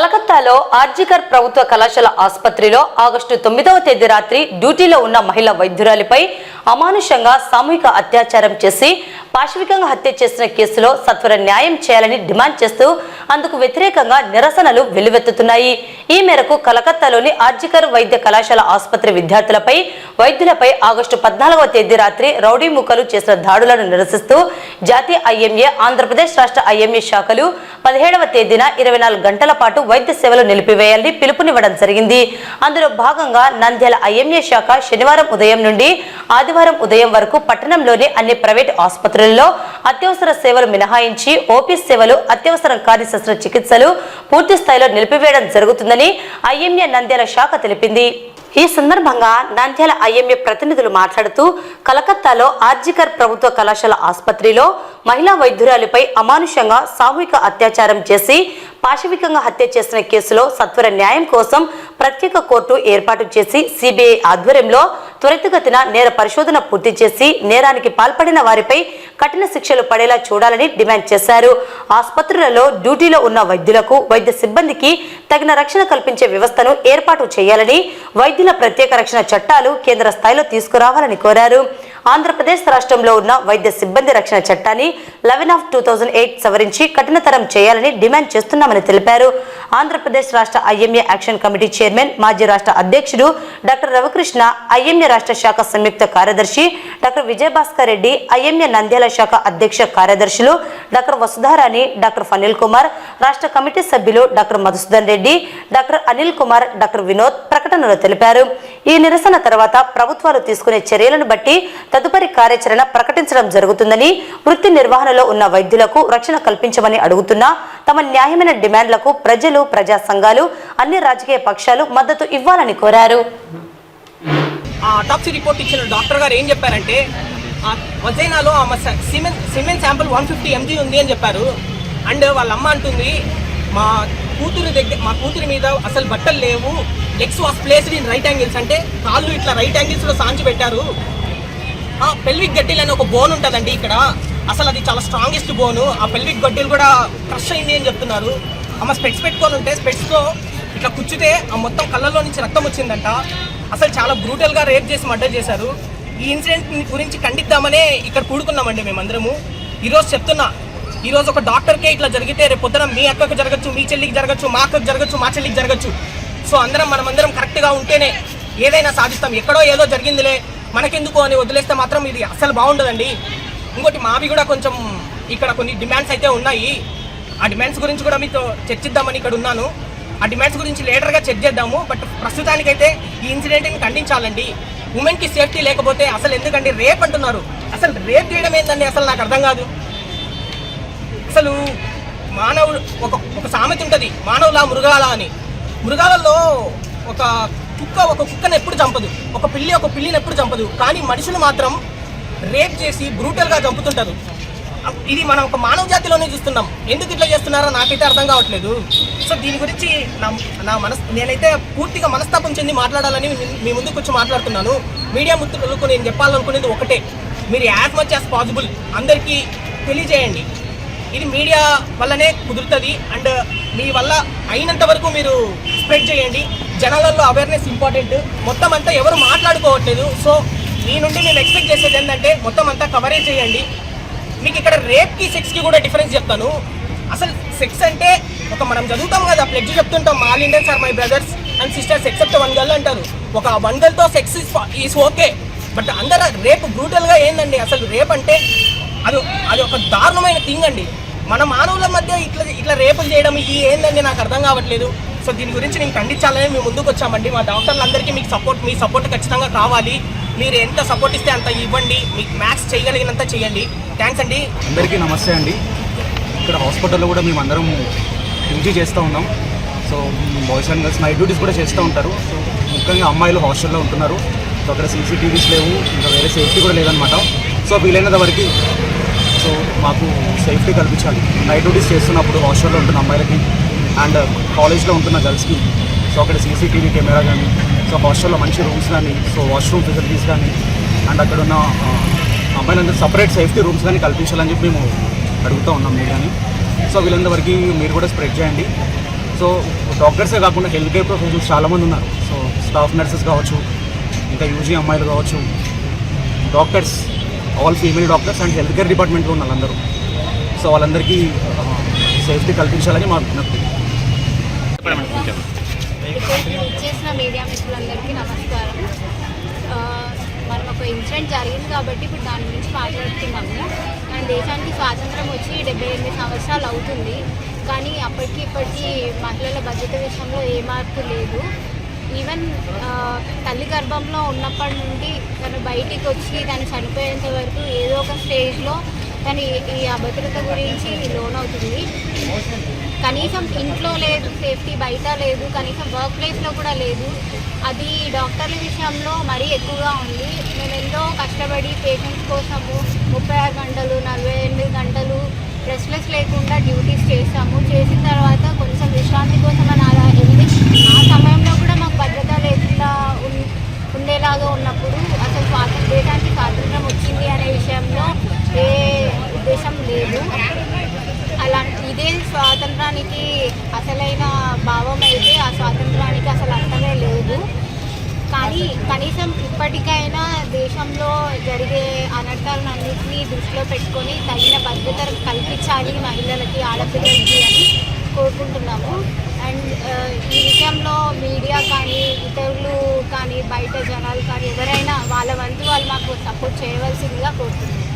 కలకత్తాలో ఆర్జికర్ ప్రభుత్వ కళాశాల ఆసుపత్రిలో ఆగస్టు తొమ్మిదవ తేదీ రాత్రి డ్యూటీలో ఉన్న మహిళ వైద్యురాలిపై అమానుషంగా సామూహిక అత్యాచారం చేసి పాశవికంగా హత్య చేసిన కేసులో సత్వర న్యాయం చేయాలని డిమాండ్ చేస్తూ అందుకు వ్యతిరేకంగా నిరసనలు వెల్లువెత్తుతున్నాయి. ఈ మేరకు కలకత్తాలోని ఆర్జికర్ వైద్య కళాశాల ఆసుపత్రి విద్యార్థులపై వైద్యులపై ఆగస్టు పద్నాలుగవ తేదీ రాత్రి రౌడీ ముక్కలు చేసిన దాడులను నిరసిస్తూ జాతీయ ఐఎంఏ ఆంధ్రప్రదేశ్ రాష్ట్ర ఐఎంఏ శాఖలు పదిహేడవ తేదీన ఇరవై నాలుగు గంటల పాటు వైద్య సేవలు నిలిపివేయాలని పిలుపునివ్వడం జరిగింది. అందులో భాగంగా నంద్యాల ఐఎంఏ శాఖ శనివారం ఉదయం నుండి ఆదివారం ఉదయం వరకు పట్టణంలోని అన్ని ప్రైవేట్ ఆసుపత్రుల్లో అత్యవసర సేవలు మినహాయించి ఓపీ సేవలు అత్యవసరం కాని శస్త్రచికిత్సలు పూర్తి స్థాయిలో నిలిపివేయడం జరుగుతుందని ఐఎంఏ నంద్యాల శాఖ తెలిపింది. ఈ సందర్భంగా నంద్యాల ఐఎంఏ ప్రతినిధులు మాట్లాడుతూ కలకత్తాలో ఆర్జికర్ ప్రభుత్వ కళాశాల ఆసుపత్రిలో మహిళా వైద్యురాలిపై అమానుషంగా సామూహిక అత్యాచారం చేసి పాశవికంగా హత్య చేసిన కేసులో సత్వర న్యాయం కోసం ప్రత్యేక కోర్టు ఏర్పాటు చేసి సిబిఐ ఆధ్వర్యంలో త్వరితగతిన నేర పరిశోధన పూర్తి చేసి నేరానికి పాల్పడిన వారిపై కఠిన శిక్షలు పడేలా చూడాలని డిమాండ్ చేశారు. ఆసుపత్రులలో డ్యూటీలో ఉన్న వైద్యులకు వైద్య సిబ్బందికి తగిన రక్షణ కల్పించే వ్యవస్థను ఏర్పాటు చేయాలని వైద్యుల ప్రత్యేక రక్షణ చట్టాలు కేంద్ర స్థాయిలో తీసుకురావాలని కోరారు. ఆంధ్రప్రదేశ్ రాష్ట్రంలో ఉన్న వైద్య సిబ్బంది రక్షణ చట్టాన్ని eleven of two thousand eight సవరించి కఠినతరం చేయాలని డిమాండ్ చేస్తున్నామని తెలిపారు. ఆంధ్రప్రదేశ్ రాష్ట్ర ఐఎంఏ యాక్షన్ కమిటీ చైర్మన్ మాజీ రాష్ట్ర అధ్యక్షుడు డాక్టర్ రవికృష్ణ ఐఎంఏ రాష్ట్ర శాఖ సంయుక్త కార్యదర్శి డాక్టర్ విజయభాస్కర్ రెడ్డి ఐఎంఏ నంద్యాల శాఖ అధ్యక్ష కార్యదర్శులు డాక్టర్ వసుధారాణి డాక్టర్ ఫనిల్ కుమార్ రాష్ట్ర కమిటీ సభ్యులు doctor Madhusudan Reddy doctor Anil Kumar doctor Vinod ప్రకటనలో తెలిపారు. ఈ నిరసన తర్వాత ప్రభుత్వాలు తీసుకునే చర్యలను బట్టి తదుపరి కార్యాచరణ ప్రకటించడం జరుగుతుందని వృత్తి నిర్వహణలో ఉన్న వైద్యులకు రక్షణ కల్పించమని అడుగుతున్నా తమ న్యాయమైన డిమాండ్లకు ప్రజలు ప్రజా సంఘాలు అన్ని రాజకీయ పక్షాలు మద్దతు ఇవ్వాలని కోరారు. ఆ అటాప్సీ రిపోర్ట్ ఇచ్చిన డాక్టర్ గారు ఏం చెప్పారంటే వజైనాలో ఆమె cement semen semen sample one fifty MG ఉంది అని చెప్పారు. అండ్ వాళ్ళ అమ్మ అంటుంది మా కూతురు దగ్గర మా కూతురి మీద అసలు బట్టలు లేవు. X was placed in right angles అంటే కాళ్ళు ఇట్లా రైట్ యాంగిల్స్లో సాంచి పెట్టారు. ఆ పెల్విక్ గడ్డీలు అనే ఒక బోన్ ఉంటుందండి ఇక్కడ. అసలు అది చాలా స్ట్రాంగెస్ట్ బోను ఆ పెల్విక్ గడ్డీలు కూడా క్రష్ అయింది అని చెప్తున్నారు. ఆమె స్పెట్స్ పెట్టుకొని ఉంటే స్పెట్స్తో ఇట్లా కుచ్చితే ఆ మొత్తం కళ్ళల్లో నుంచి రక్తం వచ్చిందంట. అసలు చాలా బ్రూటల్గా రేప్ చేసి మర్డర్ చేశారు. ఈ ఇన్సిడెంట్ గురించి ఖండిద్దామనే ఇక్కడ కూడుకున్నామండి మేమందరము. ఈరోజు చెప్తున్నా ఈరోజు ఒక డాక్టర్కే ఇట్లా జరిగితే రేపు పొద్దున మీ అక్కకు జరగచ్చు మీ చెల్లికి జరగచ్చు మా అక్కకు జరగచ్చు మా చెల్లికి జరగచ్చు. సో అందరం మనమందరం కరెక్ట్గా ఉంటేనే ఏదైనా సాధిస్తాం. ఎక్కడో ఏదో జరిగిందిలే మనకెందుకు అని వదిలేస్తే మాత్రం ఇది అస్సలు బాగుండదండి. ఇంకోటి మావి కూడా కొంచెం ఇక్కడ కొన్ని డిమాండ్స్ అయితే ఉన్నాయి. ఆ డిమాండ్స్ గురించి కూడా మీతో చర్చిద్దామని ఇక్కడ ఉన్నాను. ఆ డిమాండ్స్ గురించి లేటర్గా చెక్ చేద్దాము బట్ ప్రస్తుతానికైతే ఈ ఇన్సిడెంట్ని ఖండించాలండి. ఉమెన్కి సేఫ్టీ లేకపోతే అసలు ఎందుకండి రేప్ అంటున్నారు? అసలు రేప్ చేయడం ఏంటండి అసలు నాకు అర్థం కాదు. అసలు మానవుడు ఒక ఒక సామెత ఉంటుంది మానవులా మృగాల అని. మృగాలలో ఒక కుక్క ఒక కుక్కను ఎప్పుడు చంపదు. ఒక పిల్లి ఒక పిల్లిని ఎప్పుడు చంపదు. కానీ మనుషులు మాత్రం రేప్ చేసి బ్రూటల్గా చంపుతుంటారు. ఇది మనం ఒక మానవ జాతిలోనే చూస్తున్నాం. ఎందుకు ఇట్లా చేస్తున్నారో నాకైతే అర్థం కావట్లేదు. సో దీని గురించి నా నా మనస్ నేనైతే పూర్తిగా మనస్తాపం చెంది మాట్లాడాలని మీ- ముందుకు వచ్చి మాట్లాడుతున్నాను. మీడియా మిత్రులకు నేను చెప్పాలనుకునేది ఒకటే. మీరు యాజ్ మచ్ యాజ్ పాసిబుల్ అందరికీ తెలియజేయండి. ఇది మీడియా వల్లనే కుదురుతుంది అండ్ మీ వల్ల అయినంత వరకు మీరు స్ప్రెడ్ చేయండి. జనాలలో అవేర్నెస్ ఇంపార్టెంట్. మొత్తం అంతా ఎవరు మాట్లాడుకోవట్లేదు. సో మీ నుండి నేను ఎక్స్పెక్ట్ చేసేది ఏంటంటే మొత్తం అంతా కవరేజ్ చేయండి. మీకు ఇక్కడ రేప్కి సెక్స్కి కూడా డిఫరెన్స్ చెప్తాను. అసలు సెక్స్ అంటే ఒక మనం చదువుతాం కదా ప్లెడ్జ్ చెప్తుంటాం all Indians are my brothers and sisters except one girl అంటారు. ఒక వన్ గర్ల్తో సెక్స్ ఈస్ ఓకే బట్ అందరూ రేపు బ్రూటల్గా ఏందండి? అసలు రేప్ అంటే అది అది ఒక దారుణమైన థింగ్ అండి. మన మానవుల మధ్య ఇట్లా ఇట్లా రేపులు చేయడం ఇది ఏందండి? నాకు అర్థం కావట్లేదు. సో దీని గురించి నేను ఖండించాలని మేము ముందుకు వచ్చామండి. మా డాక్టర్లందరికీ మీకు సపోర్ట్ మీ సపోర్ట్ ఖచ్చితంగా కావాలి. మీరు ఎంత సపోర్ట్ ఇస్తే అంత ఇవ్వండి. మీకు మ్యాథ్స్ చేయగలిగినంత చేయండి. థ్యాంక్స్ అండి. అందరికీ నమస్తే అండి. ఇక్కడ హాస్పిటల్లో కూడా మేము అందరం డ్యూటీ చేస్తూ ఉన్నాం. So boys and girls night duties కూడా చేస్తూ ఉంటారు. సో ముఖ్యంగా అమ్మాయిలు హాస్టల్లో ఉంటున్నారు. సో అక్కడ సీసీటీవీస్ లేవు. ఇంకా వేరే సేఫ్టీ కూడా లేదనమాట సో వీలైనంత వరకు సో మాకు సేఫ్టీ కల్పించాలి. నైట్ డ్యూటీస్ చేస్తున్నప్పుడు హాస్టల్లో ఉంటున్న అమ్మాయిలకి అండ్ కాలేజ్లో ఉంటున్న గర్ల్స్కి సో అక్కడ సీసీటీవీ కెమెరా కానీ సో హాస్టల్లో మంచి రూమ్స్ కానీ సో వాష్రూమ్ ఫెసిలిటీస్ కానీ అండ్ అక్కడ ఉన్న అమ్మాయిలందరూ సపరేట్ సేఫ్టీ రూమ్స్ కానీ కల్పించాలని చెప్పి మేము అడుగుతూ ఉన్నాం మీడియాని సో వీళ్ళందరికీ మీరు కూడా స్ప్రెడ్ చేయండి. సో డాక్టర్సే కాకుండా హెల్త్ కేర్ ప్రొఫెషనల్స్ చాలామంది ఉన్నారు. సో స్టాఫ్ నర్సెస్ కావచ్చు ఇంకా యూజీ అమ్మాయిలు కావచ్చు doctors all female doctors and health care డిపార్ట్మెంట్లో ఉన్న వాళ్ళందరూ. సో వాళ్ళందరికీ సేఫ్టీ కల్పించాలని మాకు విజ్ఞప్తి. చెప్పండి అందరికీ నమస్కారం. మనం ఒక ఇన్సిడెంట్ జరిగింది కాబట్టి ఇప్పుడు దాని గురించి మాట్లాడుతున్నాము మన దేశానికి స్వాతంత్రం వచ్చి డెబ్బై ఎనిమిది సంవత్సరాలు అవుతుంది. కానీ అప్పటికి ఇప్పటికీ మహిళల భద్రత విషయంలో ఏ మార్పు లేదు. ఈవెన్ తల్లి గర్భంలో ఉన్నప్పటి నుండి తను బయటికి వచ్చి తను చనిపోయేంత వరకు ఏదో ఒక స్టేజ్లో తను ఈ- ఈ అభద్రత గురించి లోన్ అవుతుంది. కనీసం ఇంట్లో లేదు సేఫ్టీ బయట లేదు కనీసం వర్క్ ప్లేస్లో కూడా లేదు. అది డాక్టర్ల విషయంలో మరీ ఎక్కువగా ఉంది. మేము ఎంతో కష్టపడి పేషెంట్స్ కోసము ముప్పై ఆరు గంటలు నలభై ఎనిమిది గంటలు రెస్ట్లెస్ లేకుండా డ్యూటీస్ చేస్తాము చేసిన తర్వాత కొంచెం విశ్రాంతి కోసం అని అలా వెళ్ళి ఆ సమయంలో కూడా మాకు భద్రత లేదు ఉన్- ఉండేలాగా ఉన్నప్పుడు అసలు స్వాతంత్ర దేశానికి స్వాతంత్రం వచ్చింది అనే విషయంలో ఏ ఉద్దేశం లేదు అలా ఇదే స్వాతంత్రానికి అసలైన భావం అయితే ఆ స్వాతంత్రానికి అసలు అర్థమే లేదు కానీ కనీసం ఇప్పటికైనా దేశంలో జరిగే అనర్థాలన్నింటినీ దృష్టిలో పెట్టుకొని తగిన భద్రత కల్పించాలి మహిళలకి ఆడపిల్లలకి అని కోరుకుంటున్నాము. అండ్ ఈ విషయంలో మీడియా కానీ ఇతరులు కానీ బయట జనాలు కానీ ఎవరైనా వాళ్ళ వంతు వాళ్ళు మాకు సపోర్ట్ చేయవలసిందిగా కోరుతున్నాము.